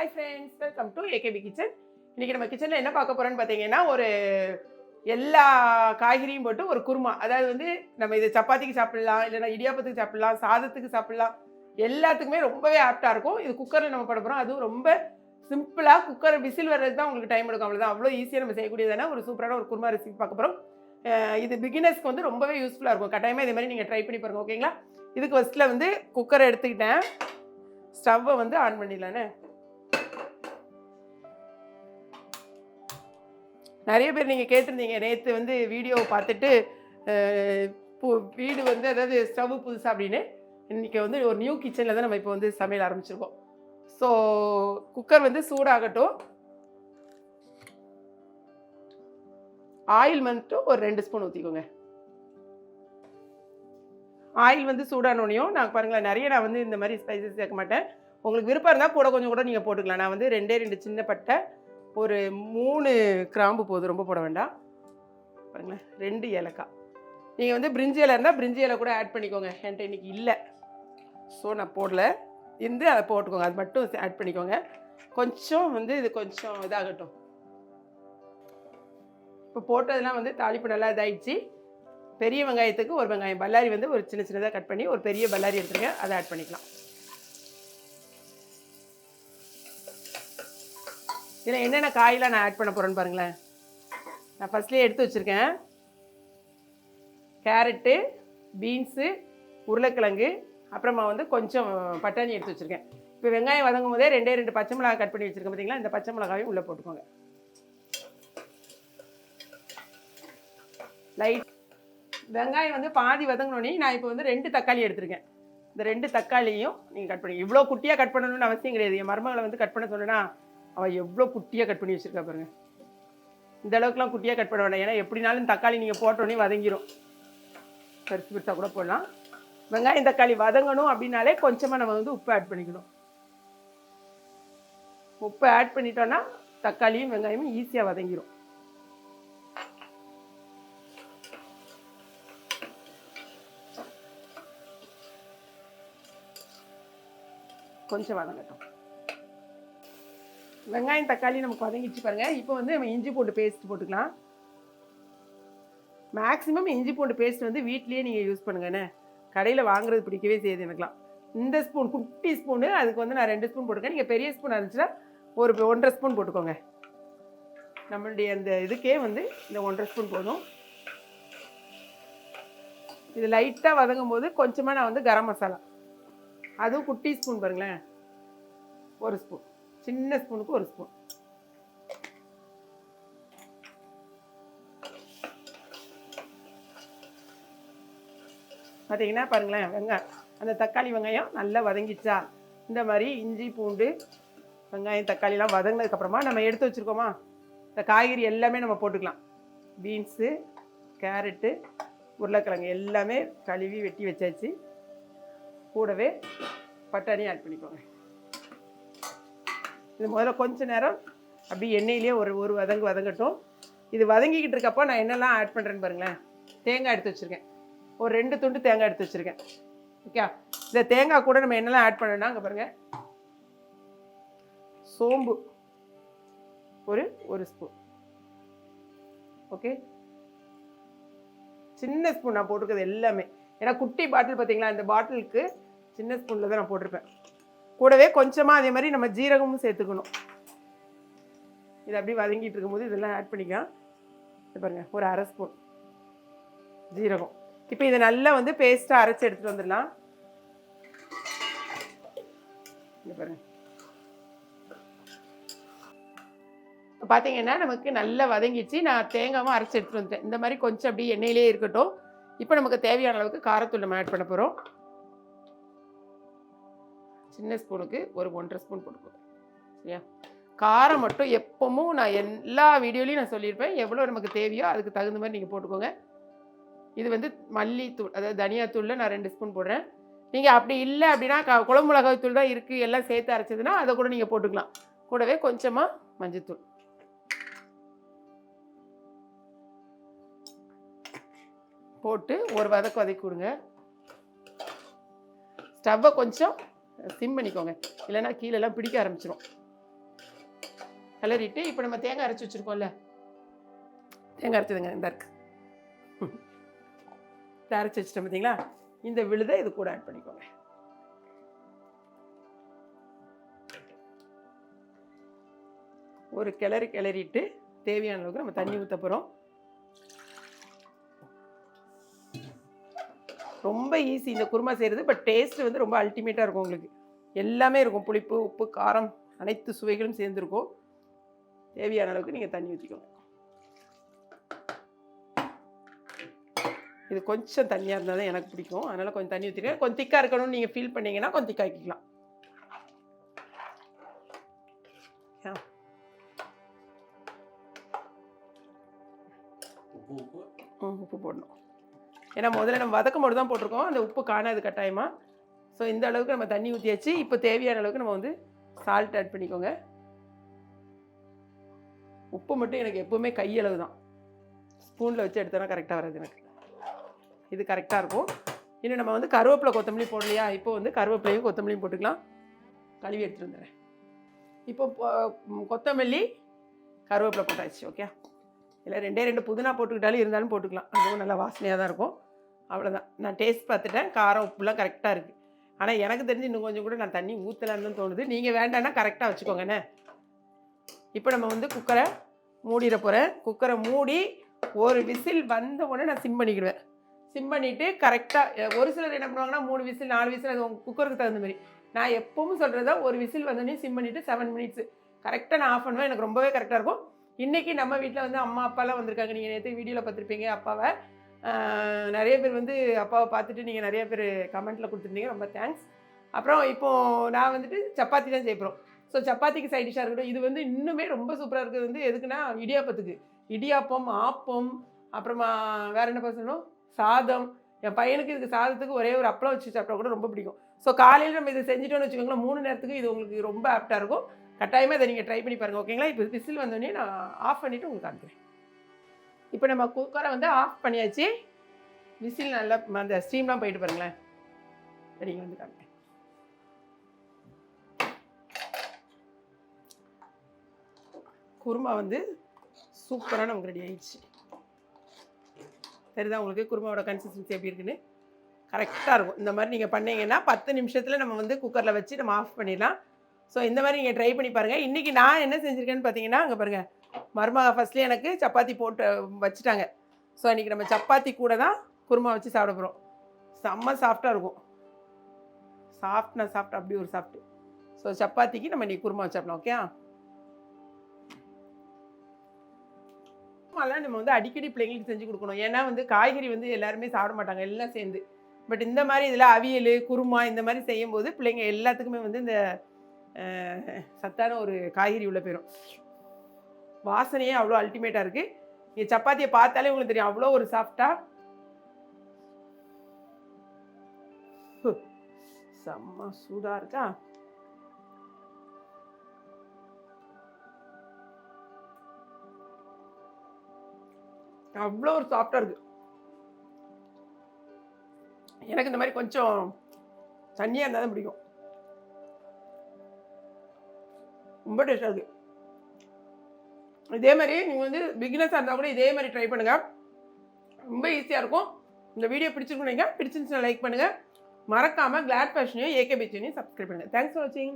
Hi friends welcome to AKP kitchen இன்றைக்கி நம்ம கிச்சனில் என்ன பார்க்க போகிறோன்னு பார்த்தீங்கன்னா ஒரு எல்லா காய்கறியும் போட்டு ஒரு குருமா. அதாவது வந்து நம்ம இது சப்பாத்திக்கு சாப்பிடலாம் இல்லைன்னா இடியாப்பத்துக்கு சாப்பிடலாம் சாதத்துக்கு சாப்பிடலாம். எல்லாத்துக்குமே ரொம்பவே ஆப்டாக இருக்கும். இது குக்கரில் நம்ம பண்ண போகிறோம் அதுவும் ரொம்ப சிம்பிளாக குக்கர் விசில் வர்றது தான் உங்களுக்கு டைம் எடுக்கும். அவ்வளோதான் அவ்வளோ ஈஸியாக நம்ம செய்யக்கூடியதான ஒரு சூப்பரான ஒரு குருமா ரெசிபி பார்க்க போகிறோம் இது பிகினர்ஸ்க்கு வந்து ரொம்பவே யூஸ்ஃபுல்லாக இருக்கும். கட்டாயமாக இதே மாதிரி நீங்கள் ட்ரை பண்ணி பாருங்கள் ஓகேங்களா இதுக்கு ஃபஸ்ட்டில் வந்து குக்கரை எடுத்துக்கிட்டேன். ஸ்டவ்வை வந்து ஆன் பண்ணிடலானே நிறைய பேர் நீங்கள் கேட்டிருந்தீங்க. நேற்று வந்து வீடியோ பார்த்துட்டு பு- வீடு வந்து அதாவது ஸ்டவ் புதுசாக அப்படின்னு. இன்றைக்கி வந்து ஒரு நியூ கிச்சனில் தான் நம்ம இப்போ வந்து சமையல் ஆரம்பிச்சிருக்கோம். ஸோ குக்கர் வந்து சூடாகட்டும். ஆயில் மட்டும் ஒரு ரெண்டு ஸ்பூன் ஊற்றிக்கோங்க ஆயில் வந்து சூடானோனையும் நான் பாருங்களேன் நிறைய நான் வந்து இந்த மாதிரி ஸ்பைசஸ் சேர்க்க மாட்டேன். உங்களுக்கு விருப்பம் இருந்தால் கூட கொஞ்சம் கூட நீங்கள் போட்டுக்கலாம். நான் வந்து ரெண்டே ரெண்டு சின்ன பட்டை ஒரு மூணு கிராம்பு போதும் ரொம்ப போட வேண்டாம். பாருங்களேன் ரெண்டு ஏலக்காய். நீங்கள் வந்து பிரிஞ்சி இலை இருந்தால் பிரிஞ்சி இலை கூட ஆட் பண்ணிக்கோங்க. என்கிட்ட இன்னைக்கு இல்லை. ஸோ நான் போடல. இருந்து அதை போட்டுக்கோங்க. அது மட்டும் ஆட் பண்ணிக்கோங்க. கொஞ்சம் வந்து இது கொஞ்சம் இதாகட்டும். இப்போ போட்டதெல்லாம் வந்து தாளிப்பு நல்லா இதாயிடுச்சு. பெரிய வெங்காயத்துக்கு ஒரு வெங்காயம். பல்லாரி வந்து ஒரு சின்ன சின்னதாக கட் பண்ணி ஒரு பெரிய பல்லாரி எடுத்துருங்க. அதை ஆட் பண்ணிக்கலாம். இதில் என்னென்ன காயெலாம் நான் ஆட் பண்ண போகிறேன்னு பாருங்களேன். நான் ஃபஸ்ட்லேயே எடுத்து வச்சுருக்கேன். கேரட்டு பீன்ஸு உருளைக்கிழங்கு அப்புறமா வந்து கொஞ்சம் பட்டாணி எடுத்து வச்சுருக்கேன். இப்போ வெங்காயம் வதங்கும் போதே ரெண்டே ரெண்டு பச்சை மிளகாய் கட் பண்ணி வச்சுருக்கேன் பார்த்தீங்களா இந்த பச்சை மிளகாயும் உள்ளே போட்டுக்கோங்க. லைட் வெங்காயம் வந்து பாதி வதங்கினோடனே நான் இப்போ வந்து ரெண்டு தக்காளி எடுத்திருக்கேன். இந்த ரெண்டு தக்காளியும் நீங்கள் கட் பண்ணி இவ்வளோ குட்டியாக கட் பண்ணணும்னு அவசியம் கிடையாது. என் மருமகளை வந்து கட் பண்ண சொன்னேன்னா அவள் எவ்வளோ குட்டியாக கட் பண்ணி வச்சுருக்கா பாருங்க. இந்த அளவுக்குலாம் குட்டியாக கட் பண்ண வேண்டாம் ஏன்னா எப்படினாலும் தக்காளி நீங்கள் போட்டோன்னே வதங்கிரும். பெருசு பெருசாக கூட போடலாம். வெங்காயம் தக்காளி வதங்கணும் அப்படின்னாலே கொஞ்சமாக நம்ம வந்து உப்பு ஆட் பண்ணிக்கணும். உப்பு ஆட் பண்ணிட்டோன்னா தக்காளியும் வெங்காயமும் ஈஸியாக வதங்கிரும். கொஞ்சம் வதங்கட்டும். வெங்காயம் தக்காளி நமக்கு வதங்கிச்சு பாருங்க. இப்போ வந்து நம்ம இஞ்சி பூண்டு பேஸ்ட் போட்டுக்கலாம். மேக்ஸிமம் இஞ்சி பூண்டு பேஸ்ட் வந்து வீட்லேயே நீங்கள் யூஸ் பண்ணுங்கண்ணே கடையில் வாங்குறது பிடிக்கவே செய்யுது எனக்குலாம். இந்த ஸ்பூன் குட்டி ஸ்பூனு அதுக்கு வந்து நான் ரெண்டு ஸ்பூன் போட்டுக்கேன். நீங்கள் பெரிய ஸ்பூன் இருந்துச்சுன்னா ஒரு ஒன்றரை ஸ்பூன் போட்டுக்கோங்க. நம்மளுடைய அந்த இதுக்கே வந்து இந்த ஒன்றரை ஸ்பூன் போதும். இது லைட்டாக வதங்கும் போது கொஞ்சமாக நான் வந்து கரம் மசாலா. அதுவும் குட்டி ஸ்பூன் பாருங்களேன். ஒரு ஸ்பூன் சின்ன ஸ்பூனுக்கு ஒரு ஸ்பூன். பார்த்தீங்கன்னா பாருங்களேன் வெங்காயம். அந்த தக்காளி வெங்காயம் நல்லா வதங்கிச்சா இந்த மாதிரி இஞ்சி பூண்டு வெங்காயம் தக்காளிலாம் வதங்கினதுக்கப்புறமா நம்ம எடுத்து வச்சுருக்கோமா? இந்த காய்கறி எல்லாமே நம்ம போட்டுக்கலாம். பீன்ஸு கேரட்டு உருளைக்கிழங்கு எல்லாமே கழுவி வெட்டி வச்சாச்சு. கூடவே பட்டாணி ஆட் பண்ணிக்கோங்க. இது முதல்ல கொஞ்ச நேரம் அப்படியே எண்ணெயிலே ஒரு ஒரு வதங்கு வதங்கட்டும். இது வதங்கிக்கிட்டு இருக்கப்போ நான் என்னெல்லாம் ஆட் பண்ணுறேன்னு பாருங்களேன். தேங்காய் எடுத்து வச்சுருக்கேன். ஒரு ரெண்டு துண்டு தேங்காய் எடுத்து வச்சுருக்கேன். ஓகே இந்த தேங்காய் கூட நம்ம என்னெல்லாம் ஆட் பண்ணணும்னா அங்கே பாருங்கள் சோம்பு. ஒரு ஒரு ஸ்பூன் ஓகே சின்ன ஸ்பூன் நான் போட்டிருக்கிறது எல்லாமே. ஏன்னா குட்டி பாட்டில் பார்த்தீங்களா? இந்த பாட்டிலுக்கு சின்ன ஸ்பூனில் தான் நான் போட்டிருப்பேன். கூடவே கொஞ்சமாக அதே மாதிரி நம்ம ஜீரகமும் சேர்த்துக்கணும். இது அப்படியே வதங்கிட்டு இருக்கும்போது இதெல்லாம் ஆட் பண்ணிக்கலாம். இது பாருங்கள் ஒரு அரை ஸ்பூன் ஜீரகம். இப்போ இதை நல்லா வந்து பேஸ்ட்டாக அரைச்சி எடுத்துகிட்டு வந்துடலாம். இது பாருங்கள் இப்போ பார்த்தீங்கன்னா நமக்கு நல்லா வதங்கிச்சு நான் தேங்காவும் அரைச்சி எடுத்துகிட்டு வந்துட்டேன். இந்த மாதிரி கொஞ்சம் அப்படியே எண்ணெயிலே இருக்கட்டும். இப்போ நமக்கு தேவையான அளவுக்கு காரத்தூள் நம்ம ஆட் பண்ண போகிறோம் சின்ன ஸ்பூனுக்கு ஒரு ஒன்றரை ஸ்பூன் போட்டுக்கோங்க சரியா? காரம் மட்டும் எப்பவும் நான் எல்லா வீடியோலையும் நான் சொல்லியிருப்பேன். எவ்வளோ நமக்கு தேவையோ அதுக்கு தகுந்த மாதிரி நீங்கள் போட்டுக்கோங்க. இது வந்து மல்லித்தூள் அதாவது தனியாத்தூளில் நான் ரெண்டு ஸ்பூன் போடுறேன். நீங்கள் அப்படி இல்லை அப்படின்னா க- குழம்பு மிளகாய் தூள் தான் இருக்குது எல்லாம் சேர்த்து அரைச்சதுன்னா அதை கூட நீங்கள் போட்டுக்கலாம். கூடவே கொஞ்சமாக மஞ்சத்தூள். போட்டு ஒரு வதக்கு வதக்கி விடுங்க. ஸ்டவ்வை கொஞ்சம் சிம் பண்ணிக்கோங்க. இல்லைன்னா கீழெல்லாம் பிடிக்க ஆரம்பிச்சிடும் கிளறிட்டு இப்போ நம்ம தேங்காய் அரைச்சி வச்சுருக்கோம்ல. தேங்காய் அரைச்சதுங்க இந்த இருக்கு இந்த அரைச்சி வச்சுட்டேன் பார்த்தீங்களா இந்த விழுதை இது கூட ஆட் பண்ணிக்கோங்க. ஒரு கிளறி கிளறிட்டு தேவையான அளவுக்கு நம்ம தண்ணி ஊற்ற போகிறோம் ரொம்ப ஈஸி இந்த குருமா செய்கிறது பட் டேஸ்ட் வந்து ரொம்ப அல்டிமேட்டாக இருக்கும் உங்களுக்கு. எல்லாமே இருக்கும். புளிப்பு உப்பு காரம் அனைத்து சுவைகளும் சேர்ந்துருக்கும். தேவையான அளவுக்கு நீங்கள் தண்ணி ஊற்றிக்கோங்க இது கொஞ்சம் தண்ணியாக இருந்தால் தான் எனக்கு பிடிக்கும். அதனால் கொஞ்சம் தண்ணி ஊற்றிருக்கேன் கொஞ்சம் திக்காக இருக்கணும்னு நீங்கள் ஃபீல் பண்ணீங்கன்னா கொஞ்சம் திக்காக்கிக்கலாம் உப்பு போடணும். ஏன்னா முதல்ல நம்ம வதக்கும் போது தான் போட்டிருக்கோம். அந்த உப்பு காணாது கட்டாயமாக ஸோ இந்த அளவுக்கு நம்ம தண்ணி ஊற்றியாச்சு இப்போ தேவையான அளவுக்கு நம்ம வந்து சால்ட் ஆட் பண்ணிக்கோங்க. உப்பு மட்டும் எனக்கு எப்போவுமே கையளவு தான். ஸ்பூனில் வச்சு எடுத்தோன்னா கரெக்டாக வராது எனக்கு. இது கரெக்டாக இருக்கும். இன்னும் நம்ம வந்து கருவேப்பிலை கொத்தமல்லி போடலையா? இப்போ வந்து கருவேப்பிலையும் கொத்தமல்லியும் போட்டுக்கலாம். கழுவி எடுத்துகிட்டு வந்துடுறேன். இப்போ கொத்தமல்லி கருவேப்பிலை போட்டாச்சு ஓகே இல்லை ரெண்டே ரெண்டு புதினா போட்டுக்கிட்டாலும் இருந்தாலும் போட்டுக்கலாம். அதுவும் நல்லா வாசனையாக தான் இருக்கும். அவ்வளோதான் நான் டேஸ்ட் பார்த்துட்டேன். காரம் உப்புலாம் கரெக்டாக இருக்குது ஆனால் எனக்கு தெரிஞ்சு இன்னும் கொஞ்சம் கூட நான் தண்ணி ஊற்றலான்னு தோணுது. நீங்கள் வேண்டாம்னா கரெக்டாக வச்சுக்கோங்கண்ணே இப்போ நம்ம வந்து குக்கரை மூடிட போகிறேன் குக்கரை மூடி ஒரு விசில் வந்த உடனே நான் சிம் பண்ணிக்கிடுவேன். சிம் பண்ணிவிட்டு கரெக்டாக ஒரு சிலர் என்ன பண்ணுவாங்கன்னா மூணு விசில் நாலு விசில் அது உங்கள் குக்கருக்கு தகுந்த மாதிரி. நான் எப்பவும் சொல்கிறதா ஒரு விசில் வந்தோடனே சிம் பண்ணிவிட்டு செவன் மினிட்ஸ் கரெக்டாக நான் ஆஃப் பண்ணுவேன். எனக்கு ரொம்பவே கரெக்டாக இருக்கும். இன்றைக்கி நம்ம வீட்டில் வந்து அம்மா அப்பாலாம் வந்திருக்காங்க. நீங்கள் நேற்று வீடியோவில் பார்த்துருப்பீங்க. அப்பாவை நிறைய பேர் வந்து அப்பாவை பார்த்துட்டு நீங்கள் நிறைய பேர் கமெண்ட்டில் கொடுத்துருந்தீங்க. ரொம்ப தேங்க்ஸ் அப்புறம் இப்போது நான் வந்துட்டு சப்பாத்தி தான் செய்கிறோம் ஸோ சப்பாத்திக்கு சைட் டிஷ்ஷாக இருக்கட்டும். இது வந்து இன்னுமே ரொம்ப சூப்பராக இருக்குது வந்து எதுக்குன்னா இடியாப்பத்துக்கு. இடியாப்பம் ஆப்பம் அப்புறமா வேறு என்ன சொல்லணும்? சாதம். என் பையனுக்கு இதுக்கு சாதத்துக்கு ஒரே ஒரு அப்பளம் வச்சு சாப்பிட்டா கூட ரொம்ப பிடிக்கும். ஸோ காலையில் நம்ம இதை செஞ்சுட்டோம்னு வச்சுக்கோங்களேன் மூணு நேரத்துக்கு இது உங்களுக்கு ரொம்ப ஆப்டாக இருக்கும். கட்டாயமாக இதை நீங்கள் ட்ரை பண்ணி பாருங்கள் ஓகேங்களா இப்போ விசில் வந்தோடனே நான் ஆஃப் பண்ணிவிட்டு உங்களுக்கு காமிக்கிறேன். இப்போ நம்ம குக்கரை வந்து ஆஃப் பண்ணியாச்சு. விசில் நல்லா அந்த ஸ்டீம்லாம் போயிட்டு பாருங்களேன். சரிங்க வந்து காமிக்கிறேன் குருமா வந்து சூப்பராக நமக்கு ரெடி ஆயிடுச்சு. சரிதான் உங்களுக்கு? குருமாவோட கன்சிஸ்டன்சி எப்படி இருக்குன்னு? கரெக்டாக இருக்கும். இந்த மாதிரி நீங்கள் பண்ணீங்கன்னா பத்து நிமிஷத்தில் நம்ம வந்து குக்கரில் வச்சு நம்ம ஆஃப் பண்ணிடலாம். ஸோ இந்த மாதிரி நீங்கள் ட்ரை பண்ணி பாருங்கள் இன்றைக்கி நான் என்ன செஞ்சுருக்கேன்னு பார்த்தீங்கன்னா அங்கே பாருங்கள் மருமக ஃபஸ்ட்லேயே எனக்கு சப்பாத்தி போட்டு வச்சுட்டாங்க. ஸோ இன்றைக்கி நம்ம சப்பாத்தி கூட தான் குருமா வச்சு சாப்பிட போகிறோம் செம்ம சாஃப்டாக இருக்கும். சாஃப்ட்னா சாஃப்ட் அப்படி ஒரு சாஃப்ட் ஸோ சப்பாத்திக்கு நம்ம இன்றைக்கி குருமா வச்சிடலாம் ஓகே குருமாலாம் நம்ம வந்து அடிக்கடி பிள்ளைங்களுக்கு செஞ்சு கொடுக்கணும். ஏன்னா வந்து காய்கறி வந்து எல்லாருமே சாப்பிட மாட்டாங்க எல்லாம் சேர்ந்து. பட் இந்த மாதிரி இதில் அவியல் குருமா இந்த மாதிரி செய்யும்போது பிள்ளைங்க எல்லாத்துக்குமே வந்து இந்த சத்தான ஒரு காய்கறி உள்ள போயிடும் வாசனையே அவ்வளோ அல்டிமேட்டாக இருக்குது நீங்கள் சப்பாத்தியை பார்த்தாலே உங்களுக்கு தெரியும் அவ்வளோ ஒரு சாஃப்டாக செம்ம சூடாக இருக்கா? அவ்வளோ ஒரு சாஃப்டாக இருக்குது எனக்கு இந்த மாதிரி கொஞ்சம் தண்ணியாக இருந்தால் தான் பிடிக்கும். ரொம்ப டேஸ்டாக இருக்குது இதே மாதிரி நீங்கள் வந்து பிகினஸாக இருந்தால் கூட இதே மாதிரி ட்ரை பண்ணுங்கள் ரொம்ப ஈஸியாக இருக்கும். இந்த வீடியோ பிடிச்சிருக்குன்னு பிடிச்சிருந்துச்சுன்னா லைக் பண்ணுங்கள் மறக்காமல் கிளாட் ஃபேஷனையும் ஏகே பிச்சனையும் சப்ஸ்கிரைப் பண்ணுங்கள் தேங்க்ஸ் ஃபார் வாட்சிங்